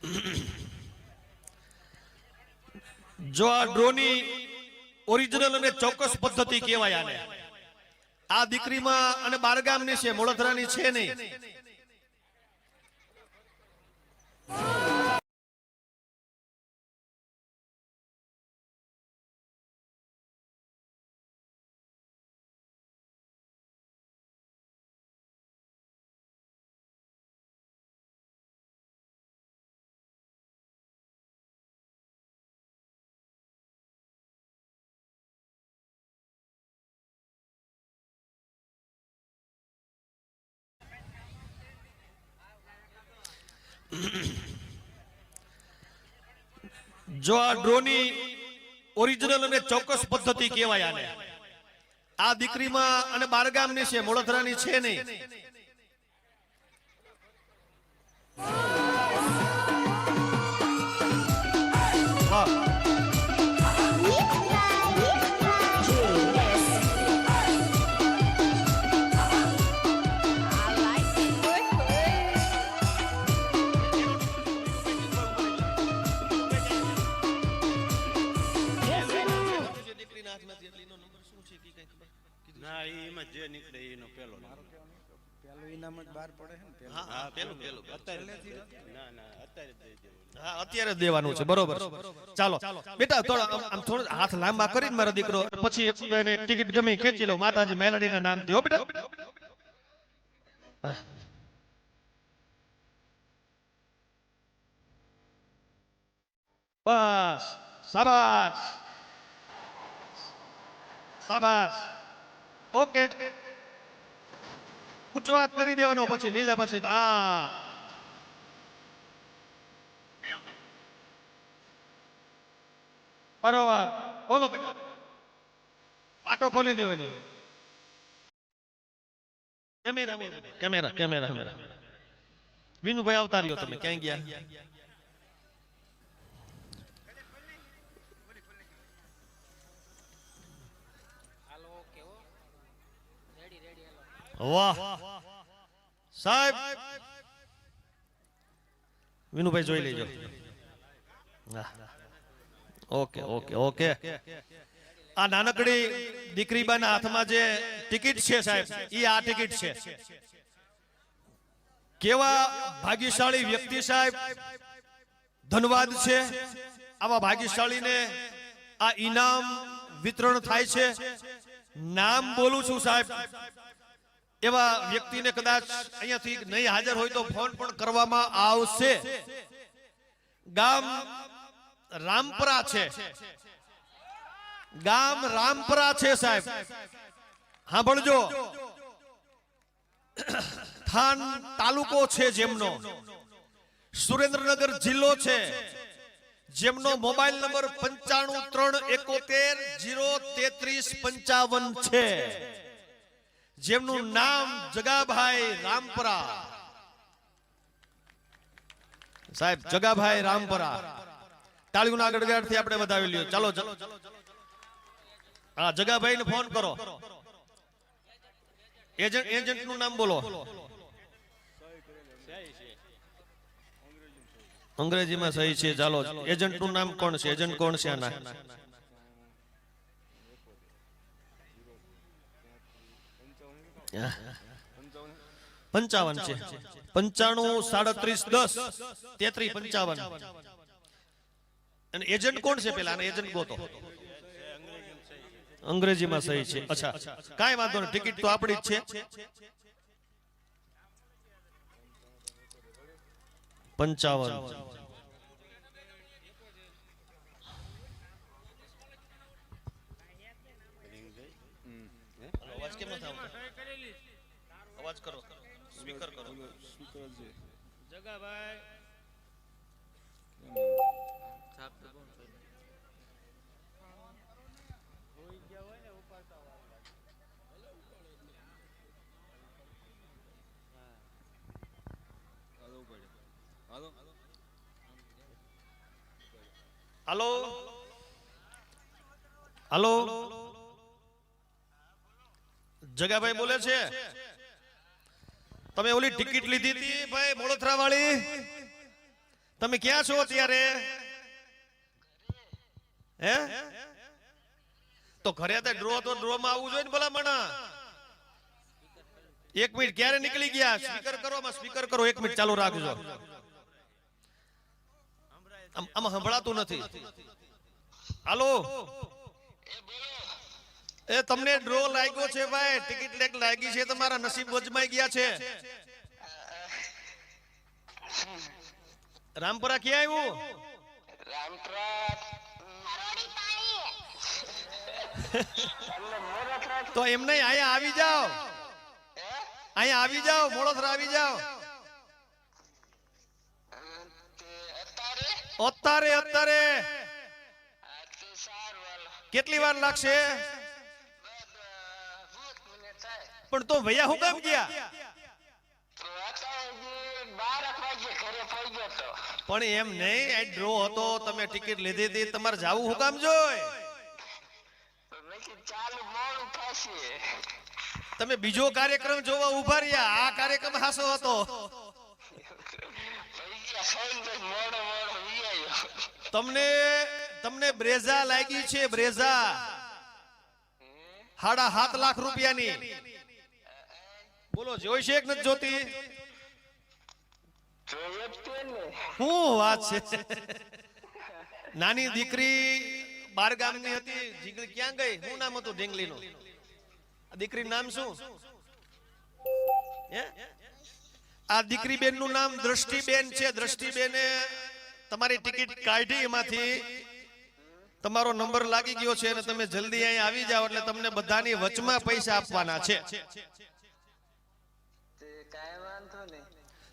જો આ ડ્રોની ઓરિજિનલ અને ચોક્કસ પદ્ધતિ કહેવાય આને. આ દીકરીમાં અને બારગામની છે મોળધરાની છે નહીં. જો આ ડ્રોની ઓરિજિનલ અને ચોક્કસ પદ્ધતિ કહેવાય આને. આ દીકરીમાં અને બારગામની છે મોળધરાની છે નહીં. ના એમાં જે નીકળે એનો પેલો પેલું ઇનામ જ બહાર પડે છે ને હા હા પેલું પેલું પેલું. અત્યારે ના ના અત્યારે દઈ દેવું હા અત્યારે દેવાનું છે બરોબર ચાલો બેટા થોડા આમ- આમ હાથ લાંબા કરીને મારો દીકરો પછી એને ટિકિટ ગમે ખેંચી લો માતાજી મેલડીના નામ હો બેટા. બસ શાબાશ. શાબાશ. ઓકે. ઊંચો કરી દેવાનો પછી લીધા પછી હા. બરોબર બોલો પાટો ખોલી દેવાની camera camera camera camera. Vinubhai આવતા રહ્યો તમે ક્યાં ગયા? વાહ. સાહેબ. વિનુભાઈ જોઈ લેજો. Okay okay okay. આ નાનકડી દીકરીબાના હાથમાં જે ટિકિટ છે સાહેબ, ઈ આ ટિકિટ છે. કેવા ભાગ્યશાળી વ્યક્તિ સાહેબ. ધનવાદ છે. આવા ભાગ્યશાળીને આ ઇનામ વિતરણ થાય છે. નામ બોલું છું સાહેબ. એવા વ્યક્તિને કદાચ અહીંયાથી નહીં હાજર હોય તો ફોન પણ કરવામાં આવશે. ગામ રામપરા છે. ગામ રામપરા છે સાહેબ. સાંભળજો. થાન તાલુકો છે જેમનો. સુરેન્દ્રનગર જિલ્લો છે. જેમનો મોબાઈલ નંબર પંચાણું ત્રણ એકોતેર જીરો તેત્રીસ પંચાવન છે. જેમનું નામ જગાભાઈ રામપરા. સાહેબ જગાભાઈ રામપરા. તાળીઓના ગડગડાટથી આપણે વધાવી લ્યો. ચાલો ચાલો. હા જગાભાઈ ને ફોન કરો. એજન્ટ એજન્ટનું નામ બોલો. અંગ્રેજીમાં સહી છે. ચાલો એજન્ટનું નામ કોણ છે? એજન્ટ કોણ છે આના? પંચાવન છે. પંચાણું, સાડત્રીસ, દસ. તેત્રીસ પંચાવન. અને એજન્ટ કોણ છે પેલા? એજન્ટ ગોતો. અંગ્રેજીમાં સહી છે. અચ્છા. કાંઈ વાંધો નહીં. ટિકિટ તો આપણી જ છે. પંચાવન. અવાજ કેમ નથી આવતો? અવાજ કરો. સ્પીકર કરો. જગાભાઈ હાલો. હાલો. જગાભાઈ બોલે છે, તમે ઓલી ટિકિટ લીધી હતી ભાઈ મોડોથરા વાળી તમે ક્યાં છો અત્યારે? હે? તો ઘરે તો ડ્રો તો ડ્રો માં આવવું જોઈએ ને ભલામણ? એક મિનિટ ક્યારે નીકળી ગયા? સ્પીકર કરો માં સ્પીકર કરો, એક મિનિટ ચાલુ રાખજો. આમ- સંભળાતું નથી. હાલો? તમને ડ્રો લાગ્યો છે ભાઈ. ટિકિટ લેક લાગી છે તમારા નસીબ વજમાઈ ગયા છે. રામપુરા ક્યાં આવ્યું? તો એમ નહીં અહીંયા આવી જાઓ. અહીંયા આવી જાઓ મોડોસરા આવી જાઓ. અત્યારે? અત્યારે કેટલી વાર લાગશે? પણ તો ભૈયા હું કેમ ગયા? પણ એમ નહીં, આ ડ્રો હતો, તમે ટિકિટ લીધી હતી, તમારે જવું હું કામ જોઈ તમે બીજો કાર્યક્રમ જોવા ઊભા રહ્યા, આ કાર્યક્રમ હાસો હતો. તમને તમને બ્રેઝા લાગી છે, બ્રેઝા? સાડા સાત લાખ રૂપિયાની. બોલો જોઈ છે કે નથી જોતી? શું વાત છે? નાની દીકરી બાર ગામની હતી દીકરી ક્યાં ગઈ? હું નામ હતું ઢીંગલીનું? આ દીકરીનું નામ શું? આ દીકરી બેનનું નામ દ્રષ્ટિબેન છે. દ્રષ્ટિબેને તમારી ટિકિટ કાઢી એમાંથી. તમારો નંબર લાગી ગયો છે અને તમે જલ્દી અહીં આવી જાઓ એટલે તમને બધાની વચમાં પૈસા આપવાના છે.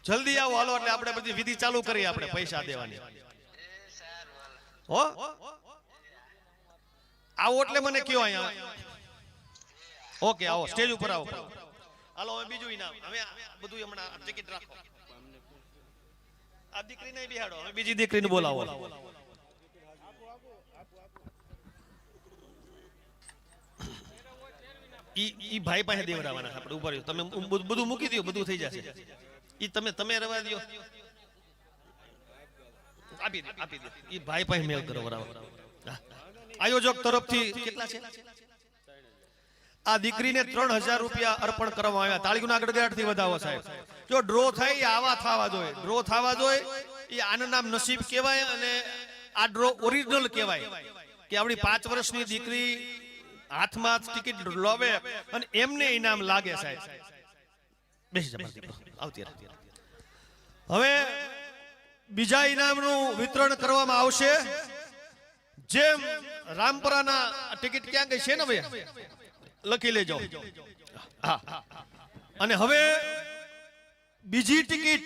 જલ્દી આવો, હાલો, એટલે આપણે બધી વિધિ ચાલુ કરીએ આપણે, પૈસા દેવાની. હો? આવો એટલે મને કયો અહીંયા. ઓકે, આવો, સ્ટેજ ઉપર આવો. હાલો, હવે બીજું ઇનામ. હવે બધું હમણાં ટિકિટ રાખો. આ દીકરીને બિહાડો. હવે બીજી દીકરીને બોલાવો. ઈ ભાઈ પાસે દેવડાવવાના આપણે ઊભા રહ્યો તમે બધું મૂકી દો બધું થઈ જશે. ઈ તમે તમે રવા દો આપી દે આપી દે ઈ ભાઈ પાસે મેલ કરો બરાબર આયોજક તરફથી કેટલા છે? આ દીકરીને ત્રણ હજાર રૂપિયા અર્પણ કરવામાં આવ્યા. તાળીઓના ગડગડાટથી વધાવો, સાહેબ. જો ડ્રો થાય આવા થવા જોઈએ. ડ્રો થવા જોઈએ એ આનું નામ નસીબ કહેવાય અને આ ડ્રો ઓરિજિનલ કહેવાય. કે આપણી પાંચ વર્ષની દીકરી હાથમાં ટિકિટ લોવે અને એમને ઇનામ લાગે સાહેબ. બેસી જમા. આવતી. હવે બીજા ઇનામનું વિતરણ કરવામાં આવશે. જેમ રામપરાના ટિકિટ ક્યાં ગઈ છે ને ભાઈ? લખી લેજો. હા. અને હવે બીજી ટિકિટ